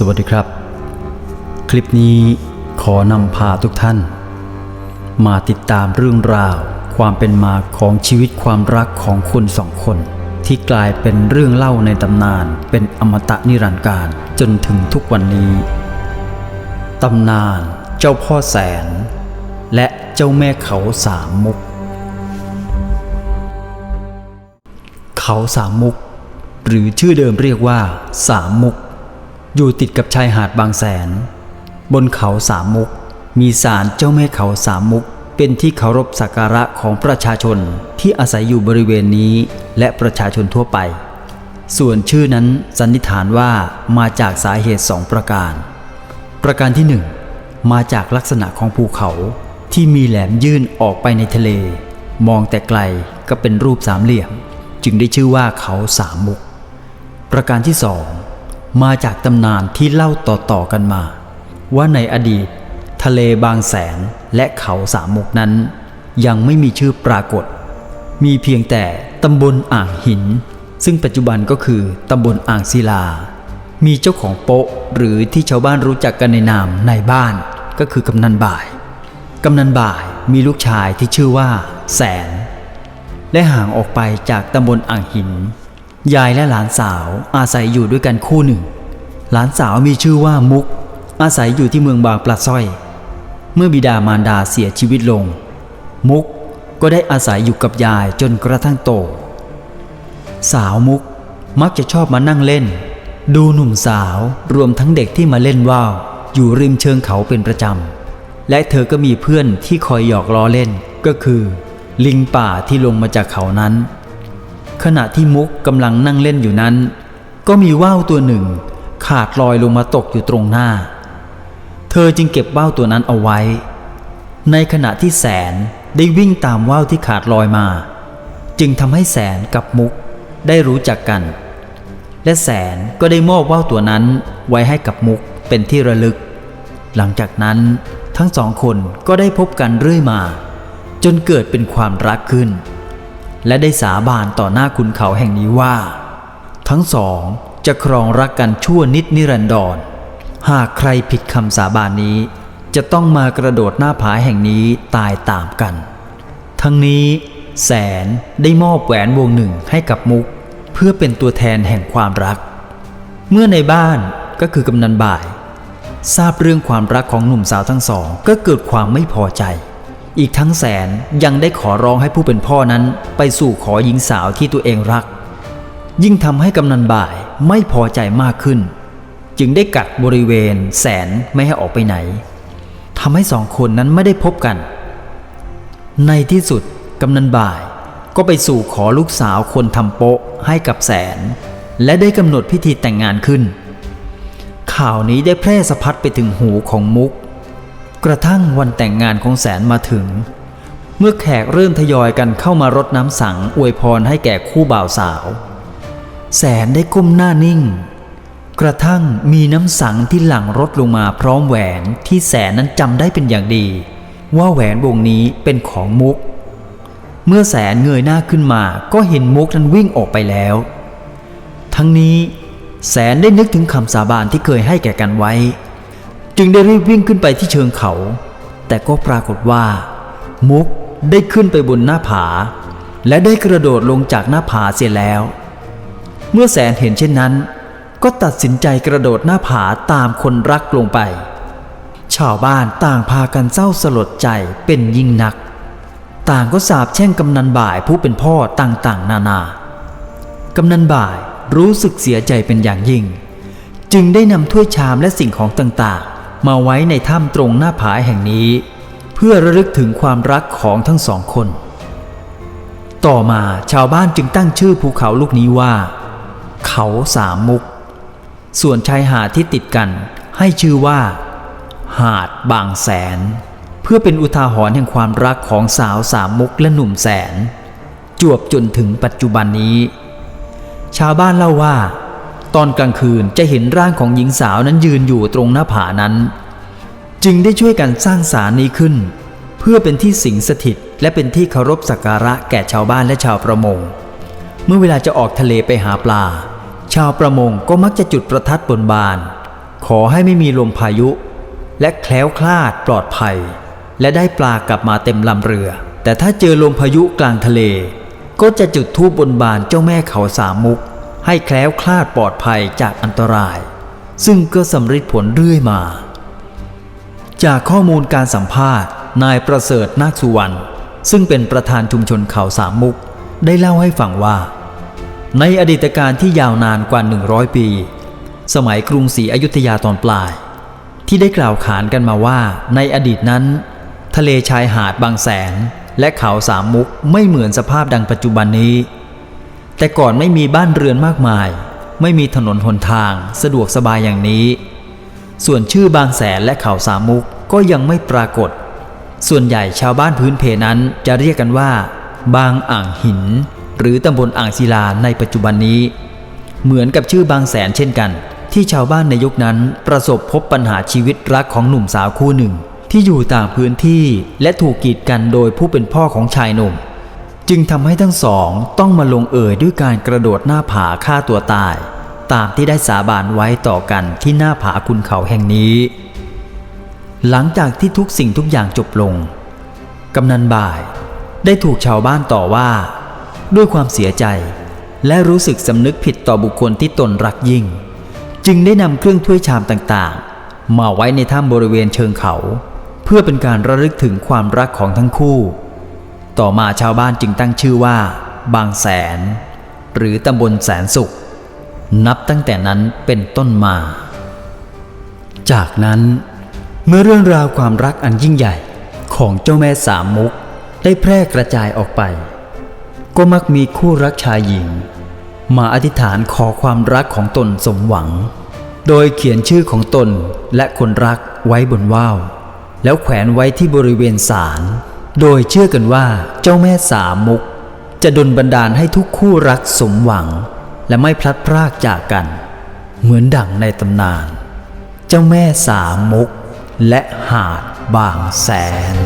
สวัสดีครับ คลิปนี้ขอนำพาทุกท่าน มาติดตามเรื่องราวความเป็นมาของชีวิตความรักของคนสองคน ที่กลายเป็นเรื่องเล่าในตำนาน เป็นอมตะนิรันดร์การจนถึงทุกวันนี้ตำนานเจ้าพ่อแสน และเจ้าแม่เขาสามมุก เขาสามมุก หรือชื่อเดิมเรียกว่าสามมุก อยู่ติดกับชายหาดบางแสน บนเขาสามมุก มีศาลเจ้าแม่เขาสามมุก เป็นที่เคารพสักการะของประชาชนที่อาศัยอยู่บริเวณนี้และประชาชนทั่วไป ส่วนชื่อนั้นสันนิษฐานว่ามาจากสาเหตุสองประการ ประการที่หนึ่งมาจากลักษณะของภูเขาที่มีแหลมยื่นออกไปในทะเล มองแต่ไกลก็เป็นรูปสามเหลี่ยม จึงได้ชื่อว่าเขาสามมุก ประการที่สอง มาจากตำนานที่เล่าต่อๆกันมา ว่าในอดีต ทะเลบางแสนและเขาสามมุกนั้น ยังไม่มีชื่อปรากฏ มีเพียงแต่ตำบลอ่างหิน ซึ่งปัจจุบันก็คือตำบลอ่างศิลา มีเจ้าของโป๊ะหรือที่ชาวบ้านรู้จักกันในนามนายบ้านก็คือกำนันบ่าย กำนันบ่ายมีลูกชายที่ชื่อว่า แสน และห่างออกไปจากตำบลอ่างหิน ยายและหลานสาวอาศัยอยู่ด้วยกันคู่หนึ่ง หลานสาวมีชื่อว่ามุก อาศัยอยู่ที่เมืองบางปลาสร้อย เมื่อบิดามารดาเสียชีวิตลง มุกก็ได้อาศัยอยู่กับยายจนกระทั่งโต สาวมุกมักจะชอบมานั่งเล่น ดูหนุ่มสาวรวมทั้งเด็กที่มาเล่นว่าวอยู่ริมเชิงเขาเป็นประจำ และเธอก็มีเพื่อนที่คอยหยอกล้อเล่นก็คือ ลิงป่าที่ลงมาจากเขานั้น ขณะที่มุกกำลังนั่งเล่นอยู่นั้น ก็มีว่าวตัวหนึ่ง ขาดลอยลงมาตกอยู่ตรงหน้า เธอจึงเก็บว่าวตัวนั้นเอาไว้ ในขณะที่แสนได้วิ่งตามว่าวที่ขาดลอยมา จึงทำให้แสนกับมุกได้รู้จักกัน และแสนก็ได้มอบว่าวตัวนั้นไว้ให้กับมุกเป็นที่ระลึก หลังจากนั้นทั้งสองคนก็ได้พบกันเรื่อยมา จนเกิดเป็นความรักขึ้น และได้สาบานต่อหน้าคุณเขาแห่งนี้ว่า ทั้งสองจะครองรักกันชั่วนิดนิรันดร หากใครผิดคำสาบานนี้ จะต้องมากระโดดหน้าผาแห่งนี้ตายตามกัน ทั้งนี้แสนได้มอบแหวนวงหนึ่งให้กับมุก เพื่อเป็นตัวแทนแห่งความรัก เมื่อในบ้านก็คือกำนันบ่าย ทราบเรื่องความรักของหนุ่มสาวทั้งสองก็เกิดความไม่พอใจ อีกทั้งแสนยังได้ขอร้องให้ผู้เป็นพ่อนั้น ไปสู่ขอหญิงสาวที่ตัวเองรัก ยิ่งทำให้กำนันบ่ายไม่พอใจมากขึ้น จึงได้กักบริเวณแสนไม่ให้ออกไปไหนทำให้สองคนนั้นไม่ได้พบกัน ในที่สุดกำนันบ่ายก็ไปสู่ขอลูกสาวคนทำโปะให้กับแสน และได้กำหนดพิธีแต่งงานขึ้น ข่าวนี้ได้แพร่สะพัดไปถึงหูของมุก กระทั่งวันแต่งงานของแสนมาถึง เมื่อแขกเริ่มทยอยกันเข้ามารดน้ำสังอวยพรให้แก่คู่บ่าวสาว แสนได้ก้มหน้านิ่ง กระทั่งมีน้ำสังที่หลั่งรถลงมาพร้อมแหวนที่แสนนั้นจำได้เป็นอย่างดี ว่าแหวนวงนี้เป็นของมุก เมื่อแสนเงยหน้าขึ้นมาก็เห็นมุกนั้นวิ่งออกไปแล้ว ทั้งนี้แสนได้นึกถึงคำสาบานที่เคยให้แก่กันไว้ จึงได้รีบวิ่งขึ้นไปที่เชิงเขา แต่ก็ปรากฏว่า มุกได้ขึ้นไปบนหน้าผา และได้กระโดดลงจากหน้าผาเสียแล้ว เมื่อแสนเห็นเช่นนั้น ก็ตัดสินใจกระโดดหน้าผาตามคนรักลงไป ชาวบ้านต่างพากันเศร้าสลดใจเป็นยิ่งนัก ต่างก็สาบแช่งกำนันบ่ายผู้เป็นพ่อต่างๆ นานากำนันบ่ายรู้สึกเสียใจเป็นอย่างยิ่ง จึงได้นำถ้วยชามและสิ่งของต่างๆ มาไว้ในถ้ำตรงหน้าผาแห่งนี้ เพื่อระลึกถึงความรักของทั้งสองคน ต่อมาชาวบ้านจึงตั้งชื่อภูเขาลูกนี้ว่า เขาสามมุก ส่วนชายหาดที่ติดกันให้ชื่อว่า หาดบางแสน เพื่อเป็นอุทาหรณ์แห่งความรักของสาวสามมุกและหนุ่มแสน จวบจนถึงปัจจุบันนี้ ชาวบ้านเล่าว่า ตอนกลางคืนจะเห็นร่างของหญิงสาวนั้นยืนอยู่ตรงหน้าผานั้น จึงได้ช่วยกันสร้างศาลนี้ขึ้น เพื่อเป็นที่สิงสถิตและเป็นที่เคารพสักการะแก่ชาวบ้านและชาวประมง เมื่อเวลาจะออกทะเลไปหาปลา ชาวประมงก็มักจะจุดประทัดบนบาน ขอให้ไม่มีลมพายุ และแคล้วคลาดปลอดภัย และได้ปลากลับมาเต็มลำเรือ แต่ถ้าเจอลมพายุกลางทะเล ก็จะจุดธูปบนบานเจ้าแม่เขาสามมุก ให้แคล้วคลาดปลอดภัยจากอันตราย ซึ่งก็สำเร็จผลเรื่อยมา จากข้อมูลการสัมภาษณ์ นายประเสริฐนาคสุวรรณซึ่งเป็นประธานชุมชนเขาสามมุก ได้เล่าให้ฟังว่า ในอดีตการที่ยาวนานกว่า 100 ปี สมัยกรุงศรีอยุธยาตอนปลาย ที่ได้กล่าวขานกันมาว่า ในอดีตนั้น ทะเลชายหาดบางแสน และเขาสามมุกไม่เหมือนสภาพดังปัจจุบันนี้ แต่ก่อนไม่มีบ้านเรือนมากมาย ไม่มีถนนหนทางสะดวกสบายอย่างนี้ ส่วนชื่อบางแสนและเขาสามมุกก็ยังไม่ปรากฏ ส่วนใหญ่ชาวบ้านพื้นเพนั้นจะเรียกกันว่า บางอ่างหิน หรือตำบลอ่างศิลาในปัจจุบันนี้ เหมือนกับชื่อบางแสนเช่นกัน ที่ชาวบ้านในยุคนั้นประสบพบปัญหาชีวิตรักของหนุ่มสาวคู่หนึ่ง ที่อยู่ต่างพื้นที่และถูกกีดกันโดยผู้เป็นพ่อของชายหนุ่ม จึงทำให้ทั้งสองต้องมาลงเอยด้วยการกระโดดหน้าผาฆ่าตัวตาย ตามที่ได้สาบานไว้ต่อกันที่หน้าผาคุณเขาแห่งนี้ หลังจากที่ทุกสิ่งทุกอย่างจบลงกำนันบ่ายได้ถูกชาวบ้านต่อว่า ด้วยความเสียใจ และรู้สึกสำนึกผิดต่อบุคคลที่ตนรักยิ่ง จึงได้นำเครื่องถ้วยชามต่างๆ มาไว้ในถ้ำบริเวณเชิงเขา เพื่อเป็นการระลึกถึงความรักของทั้งคู่ ต่อมาชาวบ้านจึงตั้งชื่อว่า บางแสน หรือตำบลแสนสุข นับตั้งแต่นั้นเป็นต้นมา จากนั้นเมื่อเรื่องราวความรักอันยิ่งใหญ่ของเจ้าแม่สามมุกได้แพร่กระจายออกไป ก็มักมีคู่รักชายหญิง มาอธิษฐานขอความรักของตนสมหวัง โดยเขียนชื่อของตนและคนรักไว้บนว่าวแล้วแขวนไว้ที่บริเวณศาล โดยเชื่อกันว่าเจ้าแม่สามุก จะดลบันดาลให้ทุกคู่รักสมหวัง และไม่พลัดพรากจากกัน เหมือนดั่งในตำนาน เจ้าแม่สามุก และหาดบางแสน